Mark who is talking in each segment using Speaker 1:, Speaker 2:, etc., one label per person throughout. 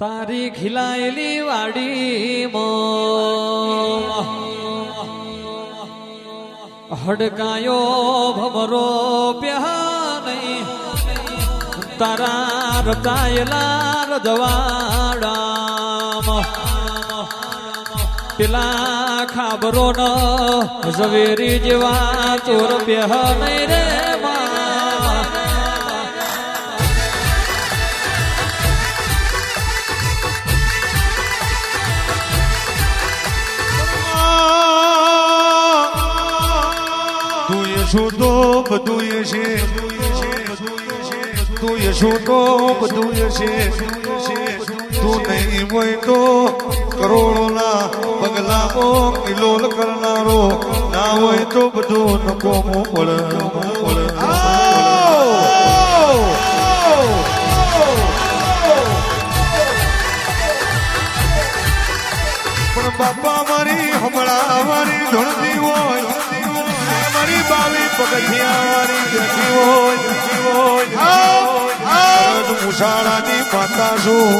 Speaker 1: તારી ખીલાયેલી વાડી હડકાયો ભમરો પ્યાનઈ તારા રતાયેલા રજવાડામ પેલા ખાબરો ન ઝવેરી જેવા ચોર પ્યાનઈ રે
Speaker 2: તો બધું છે? તું એ તો બધું છે? તું નહીં હોય તો કરોડોના પગલામાં કિલોલ કરનારો, ના હોય તો બધું નકોમો પડે પણ બાપા મારી હમણાં મારી ધણતી હોય. મારી બાવી પગથિયા જતી હોય જતી મુસાળાની માતા છું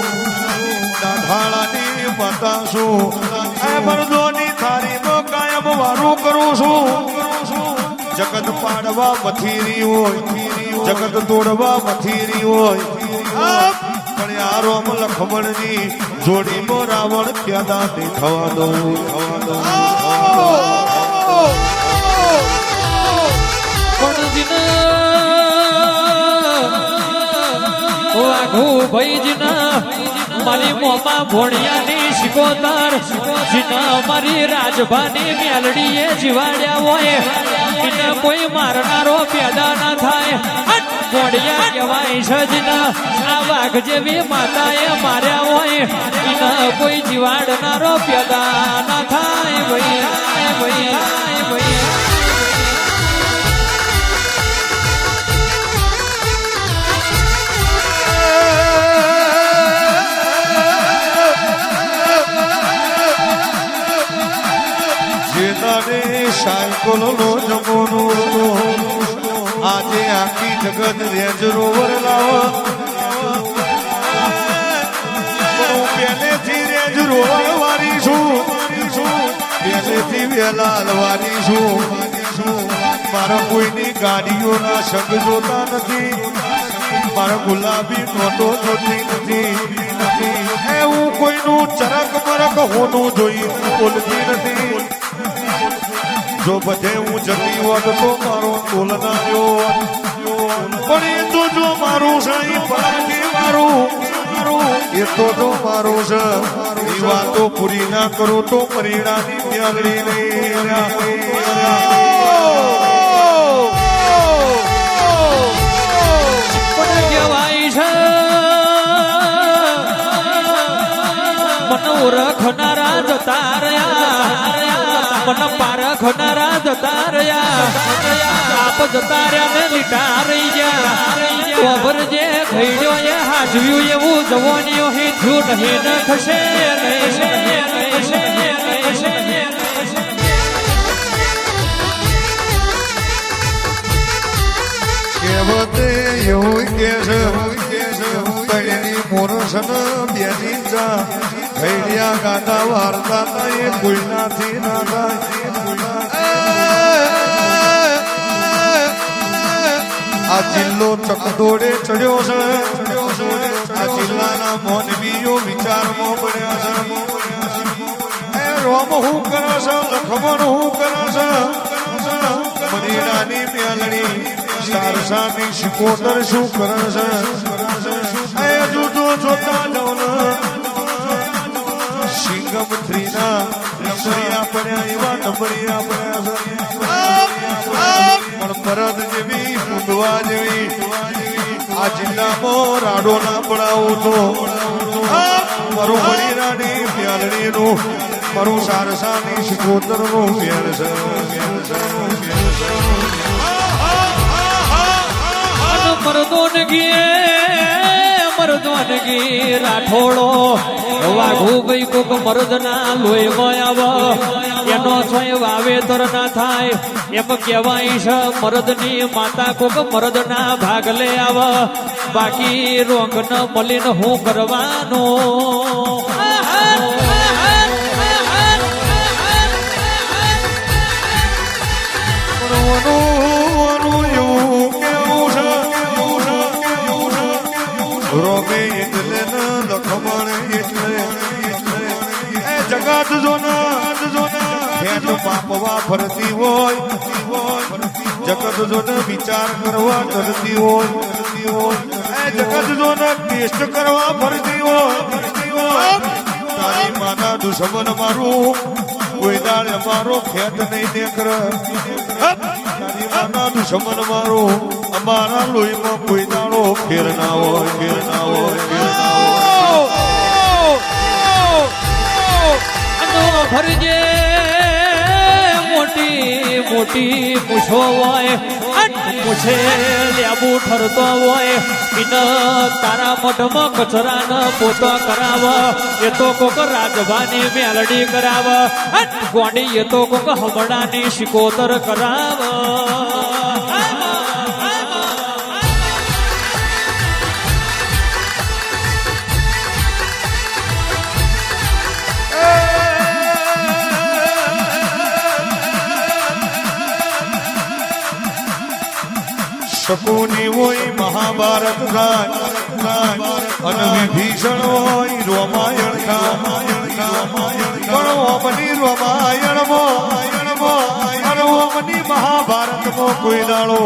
Speaker 2: દાઢાળાની માતા છું એ મરદોની થાળીમાં કાયમ વારું કરું છું. જગત પાડવા મથીરી હોય જગત તોડવા મથીરી હોય. પણ આ રોમ લખમણની જોડીમાં રાવણ પેદા નહીં થવા દઉં? થવા દઉં
Speaker 1: વાઘુ ભાઈજીન, મારી મોમાં ભોણિયાની શિકોતર. જીના મારી રાજભાની મેલડીએ જીવાડ્યા હોય. એને કોઈ મારનારો પેદા ના થાય. ભોણિયા કહેવાય છે આ વાઘ જેવી માતાએ માર્યા હોય. એને કોઈ જીવાડનારો પેદા ના થાય. ભાઈ ભૈયા ભાઈ
Speaker 2: જેનાને સાયકલનો જમોનો આજે આખી જગત રેન્જ રોવર મારા કોઈની ગાડીઓના સંગ જોતા નથી. મારા ગુલાબી નોટો જોતી નથી. નથી એ કોઈનું ચરક મરક હોનું જોઈ બોલતી નથી. જો બધે હું જતી હોત તો મારો નાયો પણ એ તો જો મારું છે પરાઠી મારું એ તો જો મારું છે એ વાતો પૂરી ના કરો તો પરિણામી ત્યાગડી નહીં
Speaker 1: પણ કહેવાય છે મન ઓળખનારા જતા રહ્યા મન પારખનારા જતા રહ્યા. આપ જતા રહ્યા ને લીટા રહી ગયા. ખબર જે ખૈડ્યો એ હાજવ્યું એવું જવાનીઓ હે જૂટ હે ન ખસે કેવતે ખસે ખસે
Speaker 2: કહેવતે એવું કે છે મોરસન બેની જા. ભૈડિયા ગાતા વાર્તા એ કોઈનાથી ના થાય. આ જિલ્લો ચકદોડે ચડ્યો છે. આ જિલ્લાના મોનવીઓ વિચારમાં પડ્યા છે. રોમ હું કરે છે, લખમણ હું કરે છે. મરીડાની મેલડી સારસાની શિકોતર શું કરે છે? જુદો જોતા જાઉં સિંગમ થ્રીના નંબરિયા પડ્યા એવા નંબરિયા પડ્યા પણ પરત જેવી કુંડવા જેવી આ જિલ્લામાં રાડો ના પડાવો તો મારું મણીરાની પ્યાલણીનું મારું સારસાની શિકોતરનું પ્યાર છે, પરદો છે.
Speaker 1: જિંદગી રાઠોડો. વાઘુ ભાઈ કોક મરદના લોહીમાં આવ એનો છોય વાવેતર ના થાય. એમ કહેવાય છે મરદની માતા કોક મરદના ભાગલે આવ. બાકી રોગ ન મલિન હું કરવાનો?
Speaker 2: Oh, રોગે એટલે ન લખમણ એટલે એટલે એ જગત જો ના જો ખેત પાપવા ફરતી હોય જગત જો વિચાર કરવા કરતી હોય એ જગત જો ટેસ્ટ કરવા ફરતી હોય ફરતી હોય. તારી માના દુશ્મન મારું કોઈ દાડે મારો ખેત નહીં દેખર. માના દુશ્મન મારો. અમારા લોહીમાં કોઈ દાડો ફેર ના હોય, ફેર ના હોય, ફેર ના હોય.
Speaker 1: ફરી ભરજે મોટી મોટી પૂછો હોય પૂછે લેબુ ઠરતો હોય. ઇન તારા મઢમાં ન પોતો કરાવ, એ તો કોક રાજવાની મેલડી કરાવ. ગોડી એ તો કોક હમણાની શિકોતર કરાવ.
Speaker 2: શકુની હોય મહાભારત થાય અને વિભીષણ હોય રામાયણ પણ ઓમની રામાયણમાં મો ઓમની મહાભારતમાં કોઈ દાડો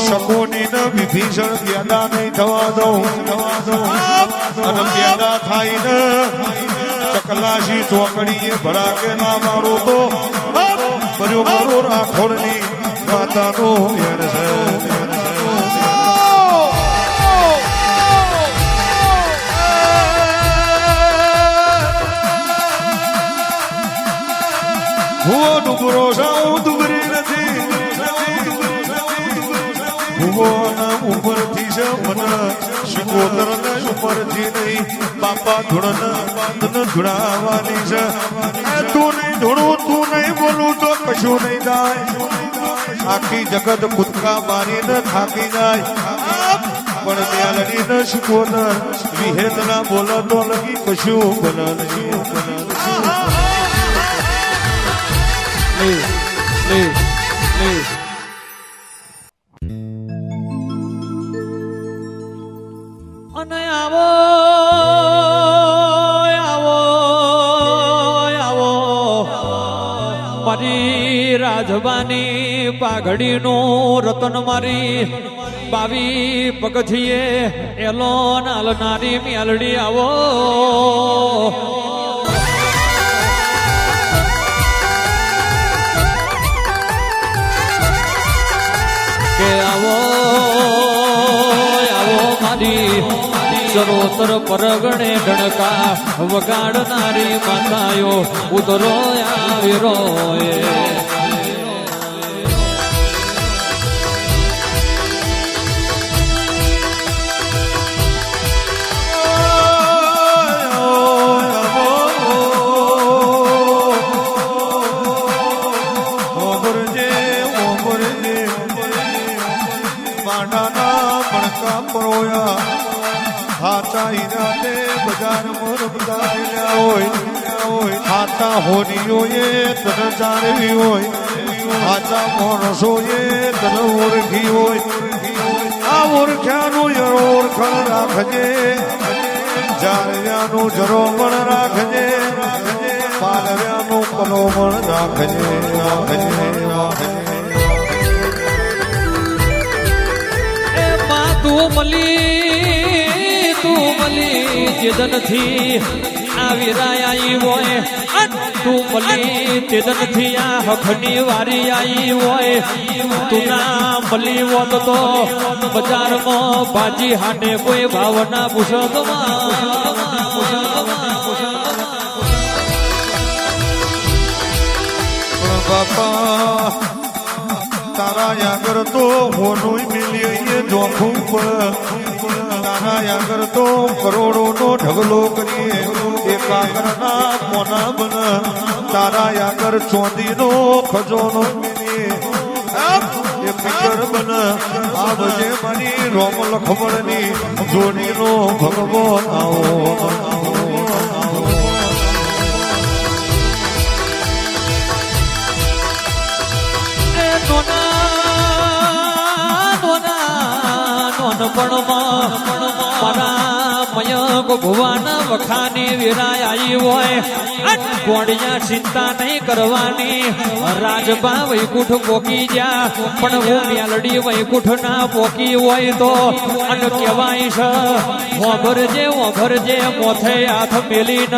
Speaker 2: શકુની ને વિભીષણ પેદા નહીં થવા દઉં. થવા દઉં અને પેદા થાય ને ચકલાશી ચોકડીએ ભડાકે ના મારો તો. ભર્યો મારો રાખોડની માતાનો યણ છે. હું ડુબરો જાઉં ડુબરી નથી. ભુવન ઉપરથી છે મન શિકોતર ને ઉપરથી નહીં, બાપા ધૂણ બાંધન ધૂળાવાની છે. તું નહીં ધૂણું, તું નહીં બોલું તો કશું નહીં થાય. આખી જગત કૂદકા મારીને થાકી જાય. પણ મેલડી ન શિકોતર વિહેત ના બોલો તો લગી કશું બને
Speaker 1: લે લે અને આવો આવો આવો. મારી રાજવાની પાઘડીનું રતન મારી બાવી પગથીએ એલો નાલનારી મેલડી આવો. મારી સરોતર પરગણે ઢણકા વગાડનારી માતાયો ઉતરો આવીરો
Speaker 2: પરોયા. હાચા હીરાને બજારમાં રમતા રહ્યા હોય હોય. હાચા એ તને જાણવી હોય. હાચા માણસોએ તને ઓળખી હોય. આ ઓળખ્યાનું યરો ઓળખણ રાખજે. જાણ્યાનું જરો પણ રાખજે. પાલવ્યાનું પલો પણ રાખજે. રાખજે રાખજે.
Speaker 1: તું મલી તું મળી જેદનથી આવી રાઈ હોય. અન તું મળી તેદનથી આ હખની વારી આવી હોય. તું ના મલી હોત તો બજારમાં ભાજી હાટે કોઈ ભાવના
Speaker 2: પણ બાપા, તારા આગળ તો હોનું મિલી જોખું પણ કરતો કરોડો નો ઢગલો કરીએ. એ કાકરના મોના બન? તારા આગળ ચોંદી નો ખજોનો ફિકર બન. આ બજે મારી રોમ લખમણની જોડીનો ભગવાન આવો.
Speaker 1: નોનપણમાં મારા ભુવન વખાની વિરાય આવી હોય. કોડિયા ચિંતા નહીં કરવાની. રાજભા વૈકુંઠ પોકી જા પણ હું મેલડી વૈકુંઠ ના પોકી હોય તો. અન કહેવાય છે ઓભરજે ઓભરજે મોથે હાથ મેલી ન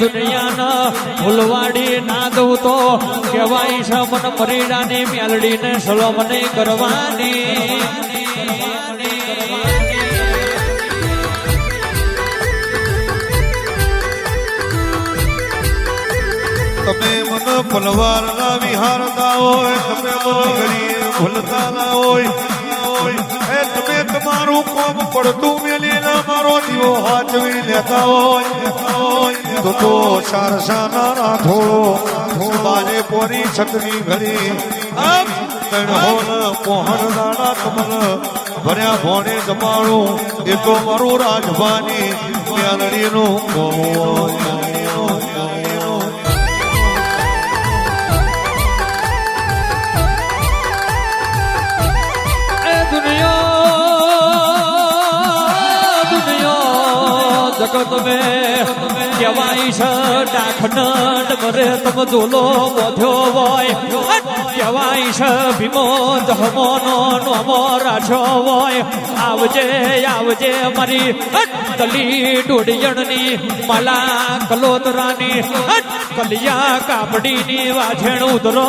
Speaker 1: દુનિયા ન ફૂલવાડી ના દઉં તો. કહેવાય છે, મન મરીડાની મેલડીને સલોમ નહીં કરવાની.
Speaker 2: પલવાર ના વિહારતા હોય, તમે મન ભૂલતા ના હોય તમે તમારું કોમ પડતું મેલી ના મારો દીવો હાચવી લેતા હોય, તો તો સારસા ના થોડો બાજે પોરી છત્રી ઘડી, આમ તણ હોલ, મોહન, દાણા ભર્યા ભોણે જમાડું, એ તો મારું રાજભાની મ્યાલડીનું કોમ
Speaker 1: દુનિયા જગત મે કહેવાય છે ડાખનટ મરે તમ ઝોલો બોધ્યો હોય. કહેવાય છે, ભીમો જહમોનો નોમો રાખ્યો હોય. આવજે આવજે મારી કલી ડોડિયણની માલા કલોતરાની કલિયા કાપડીની વાછેણ ઉતરો